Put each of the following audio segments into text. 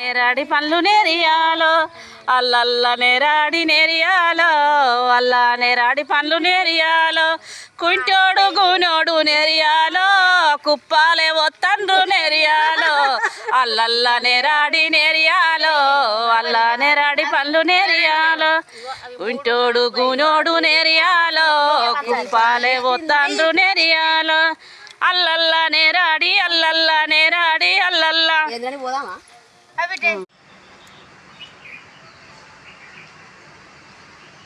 నేరాడి పండ్లు నేరియాలో అల్లల్ల నేరాడి నేరియాలో అల్ల నేరాడి పండ్లు నేరియాలో కుంటోడు గునోడు నేరియాలో కుప్పాలే ఒత్తండ్రు నేరియాలో అల్లల్ల నేరాడి నేరియాలో అల్ల నేరాడి పండ్లు నేరియాలో కుంటోడు గునోడు నేరియాలో కుప్పాలే ఒత్తండ్రు నేరియాలో అల్లల్ల నేరాడి అల్లల్ల నేరాడి అల్లల్ల.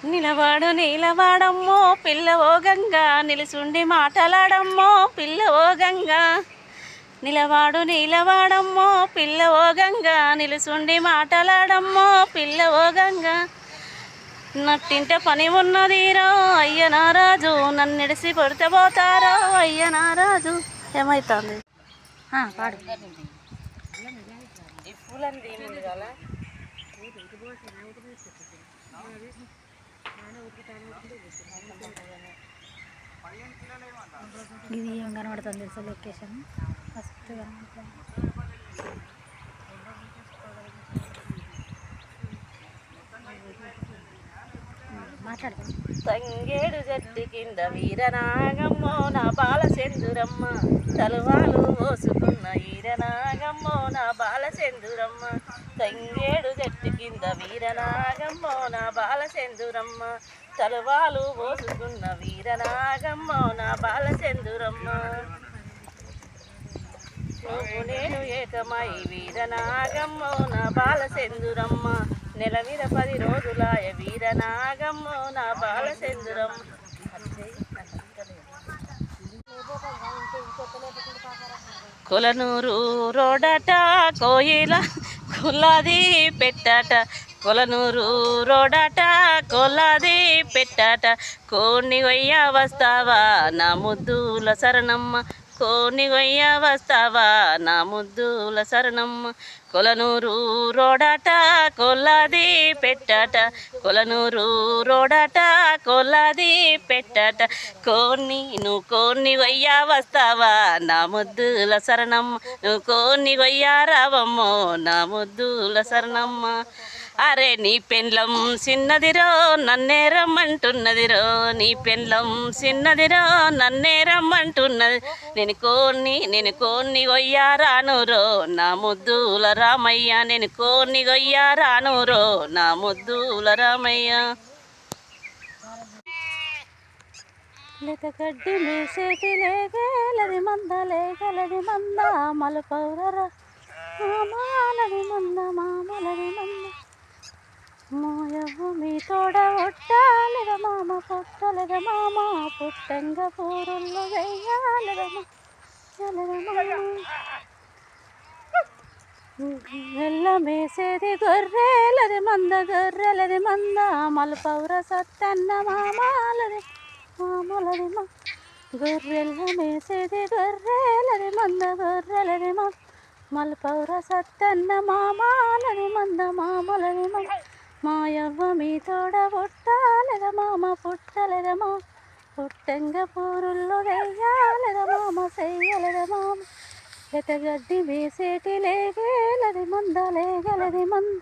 నిలవాడు నీలవాడమ్మో పిల్లవో గంగా. నిలుసుండి మాటలాడమ్మో పిల్లవో గంగా. నిలవాడు నీలవాడమ్మో పిల్లవో గంగా. నిలుసుండి మాటలాడమ్మో పిల్లవో గంగా. నట్టింట పని ఉన్నదిరో అయ్య నారాజు. నన్నిడిసి కొడితే పోతారో అయ్య నారాజు. ఏమైతుంది? పాడు. ఈ పూలంది కదా ఇది ఏం కనబడుతుంది తెలుసా లొకేషన్ ఫస్ట్ కనబడుతుంది. తంగేడు చెట్టు కింద వీరనాగమ్మో నా బాలచందురమ్మ. తలువాలు పోసుకున్న ఈరనాగమ్మో నా బాలచందురమ్మ. తంగేడు చెట్టు కింద వీరనాగమ్మో నా బాలచందురమ్మ. తలువాలు పోసుకున్న వీరనాగమ్మో నా బాలచందురమ్మ. నువ్వు నేను ఏకమై వీరనాగమ్మో నా బాలచందురమ్మ. నెల మీద పది రోజులాయ వీరనాగమ్మో నా బాలచంద్రం కొలనూరు రోడట కోయిల కులాది పెట్టట. కొలనూరు రోడట కొలాది పెట్టట. కోణి వయ్య వస్తావా నా ముద్దుల శరణమ్మ. కోని వయ్య వస్తావా నా ముద్దుల శరణమ్మ కొలనూరు రోడట కొల్లాది పెట్టట. కొలనూరు రోడట కొల్లాది పెట్టట. కోన్ని నువ్వు కోన్ని వయ్యా వస్తావా నా ముద్దుల శరణమ్మ నువ్వు కోన్ని వయ్యా రావమ్మో నా ముద్దుల శరణమ్మ అరే నీ పెండ్లం చిన్నదిరో నన్నే రమ్మంటున్నదిరో. నీ పెండ్లం చిన్నదిరో నన్నే రమ్మంటున్నది. నేను కోన్ని నేను కోన్ని గొయ్యా రానురో నా ముద్దుల రామయ్య నేను కోన్ని గొయ్యా రానురో నా ముద్దుల రామయ్య. గడ్డి మేసేటి లేగలది మంద లేగలది మంద మలపౌరరా మామాలది మంద మామలది మంద. మోయవ్వు మీ తోడ ఒట్టాలిగ మామ పొట్టలిగ మామ పుట్టంగ పూరుల్లో వెయ్యాలిద మేసేది గొర్రెలది మంద గొర్రెలది మంద మలపౌర సత్తన్న మామాలది మామలది మా. గొర్రెల మేసేది గొర్రెలది మంద గొర్రెలది మా మలపౌర సత్తన్న మామాలది మంద మామలది మా. మాయవ్వ మీ తోడ పుట్టాలెద మామ పుట్టలేద మా. పుట్టంగ పూరుల్లో వెయ్యాలెద మామ చెయ్యలెద మామ ఎతగడ్డి వేసేటి లేగేలది మంద లేగలది మంద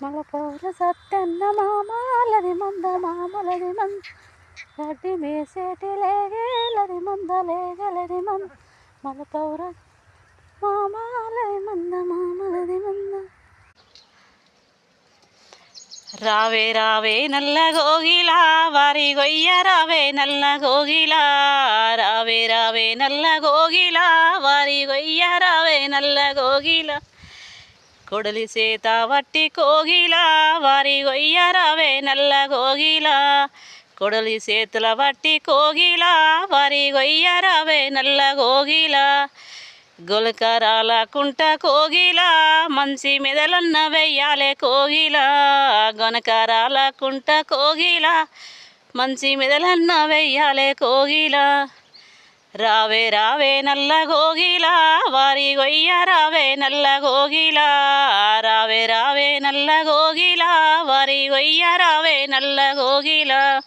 మల పౌర సత్తన్న మామాలది మంద మామలది మంద గడ్డి మేసేటి లేగేలది మంద లేగలది మంద మల పౌర రావే రావే నల్ల గోగిలా వారి గొయ్య రావే నల్ల గోగిలా రావే రావే నల్ల గోగిలా వారి గొయ్య రావే నల్ల గోగిలా. కొడలి సేత వట్టి కోగిలా వారి గొయ్య రావే నల్ల గోగిలా. కొడలి చేతుల వట్టి కోగిలా వారి గొయ్య రావే నల్ల గోగిలా. గొలకరాల కుంట కోగిలా మంచి మెదలన్న వెయ్యాలే కోగిలా. గొనకరాల కుంట కోగిలా మంచి మెదలన్న వెయ్యాలే కోగిలా. రావే రావే నల్ల గోగిలా వారి గొయ్య రావే నల్ల గోగిలా రావే రావే నల్ల గోగిలా వారి గొయ్య రావే నల్ల గోగిలా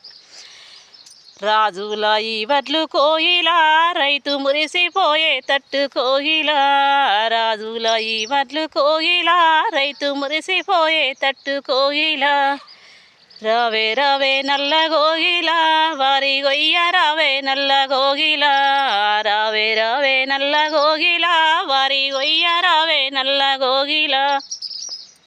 రాజుల ఈ వడ్లు కోయిలా రైతు మురిసిపోయే తట్టు కోయిలా రాజుల ఈ వడ్లు కోయిలా రైతు మురిసిపోయే తట్టు కోయిలా రావే రావే నల్ల గోగిలా వారి గొయ్య రావే నల్ల గోగిలా రావే రావే నల్ల గోగిలా వారి గొయ్య రావే నల్ల గోగిలా